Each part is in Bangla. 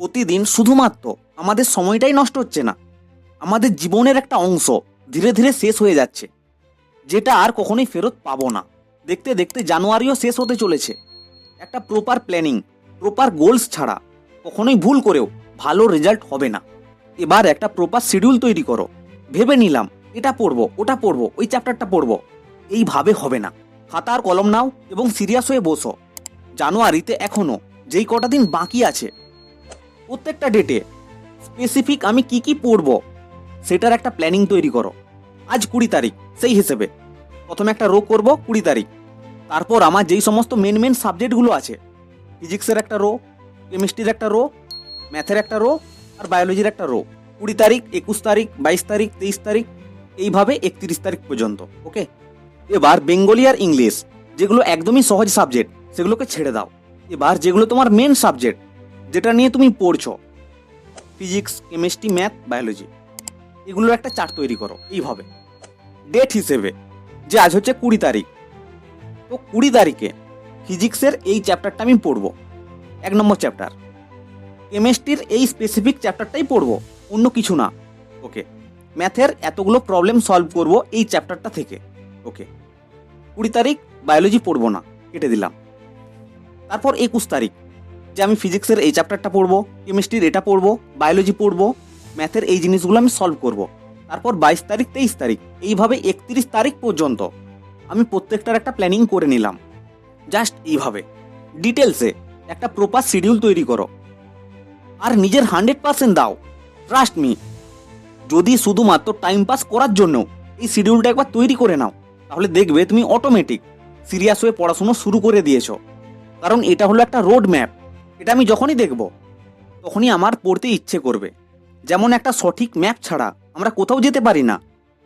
প্রতিদিন শুধুমাত্র আমাদের সময়টাই নষ্ট হচ্ছে না। আমাদের জীবনের একটা অংশ ধীরে ধীরে শেষ হয়ে যাচ্ছে, যেটা আর কখনোই ফেরত পাবো না। দেখতে দেখতে জানুয়ারিও শেষ হতে চলেছে। একটা প্রপার প্ল্যানিং প্রপার গোলস ছাড়া কখনোই ভুল করেও ভালো রেজাল্ট হবে না। এবার একটা প্রপার শিডিউল তৈরি করো। ভেবে নিলাম, এটা পড়ব, ওটা পড়ব, ওই চ্যাপ্টারটা পড়ব। এইভাবে হবে না। খাতা আর কলম নাও এবং সিরিয়াস হয়ে বসো। জানুয়ারিতে এখনও যেই কটা দিন বাকি আছে প্রত্যেকটা ডেটে স্পেসিফিক আমি কি কি পড়ব, সেটার একটা প্ল্যানিং তৈরি করো। আজ কুড়ি তারিখ, সেই হিসেবে। প্রথমে একটা রো করব, কুড়ি তারিখ। তারপর আমার যেই সমস্ত মেন মেন সাবজেক্টগুলো আছে ফিজিক্সের একটা রো কেমিস্ট্রির একটা রো ম্যাথের একটা রো আর বায়োলজির একটা রো কুড়ি তারিখ, একুশ তারিখ, বাইশ তারিখ, তেইশ তারিখ, এইভাবে একত্রিশ তারিখ পর্যন্ত ওকে এবার বেঙ্গলি আর ইংলিশ, যেগুলো একদমই সহজ সাবজেক্ট সেগুলোকে ছেড়ে দাও। এবার যেগুলো তোমার মেন সাবজেক্ট যেটা নিয়ে তুমি পড়ছো ফিজিক্স কেমিস্ট্রি ম্যাথ বায়োলজি এগুলোর একটা চার্ট তৈরি করো এইভাবে। ডেট হিসেবে, যে আজ হচ্ছে কুড়ি তারিখ। তো কুড়ি তারিখে ফিজিক্সের এই চ্যাপ্টারটা আমি পড়ব। এক নম্বর চ্যাপ্টার কেমিস্ট্রির এই স্পেসিফিক চ্যাপ্টারটাই পড়ব, অন্য কিছু না। ওকে ম্যাথের এতগুলো প্রবলেম সলভ করব এই চ্যাপ্টারটা থেকে। ওকে কুড়ি তারিখ বায়োলজি পড়ব না, কেটে দিলাম। তারপর একুশ তারিখ যে আমি ফিজিক্সের এই চ্যাপ্টারটা পড়ব কেমিস্ট্রির এটা পড়ব বায়োলজি পড়ব ম্যাথের এই জিনিসগুলো আমি সলভ করব। তারপর বাইশ তারিখ, তেইশ তারিখ, এইভাবে একত্রিশ তারিখ পর্যন্ত আমি প্রত্যেকটার একটা প্ল্যানিং করে নিলাম। জাস্ট এইভাবে। ডিটেলসে একটা প্রপার শিডিউল তৈরি করো। আর নিজের হান্ড্রেড পার্সেন্ট দাও। ট্রাস্ট মি যদি শুধুমাত্র টাইম পাস করার জন্য এই শিডিউলটা একবার তৈরি করে নাও, তাহলে দেখবে তুমি অটোমেটিক সিরিয়াস হয়ে পড়াশুনো শুরু করে দিয়েছ। কারণ এটা হলো একটা রোড ম্যাপ এটা আমি যখনই দেখব, তখনই আমার পড়তে ইচ্ছে করবে। যেমন একটা সঠিক ম্যাপ ছাড়া আমরা কোথাও যেতে পারি না।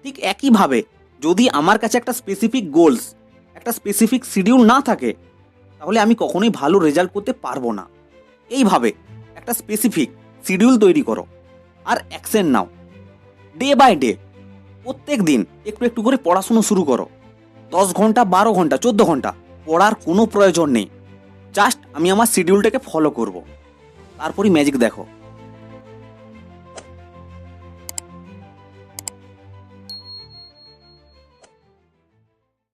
ঠিক একইভাবে যদি আমার কাছে একটা স্পেসিফিক গোলস একটা স্পেসিফিক শিডিউল না থাকে, তাহলে আমি কখনোই ভালো রেজাল্ট করতে পারব না। এইভাবে একটা স্পেসিফিক শিডিউল তৈরি করো আর অ্যাকশন নাও। ডে বাই ডে প্রত্যেক দিন একটু একটু করে পড়াশুনো শুরু করো। দশ ঘণ্টা, বারো ঘণ্টা, চোদ্দ ঘণ্টা, পড়ার কোনো প্রয়োজন নেই। জাস্ট আমি আমার শিডিউলটাকে ফলো করব। তারপরই ম্যাজিক দেখো।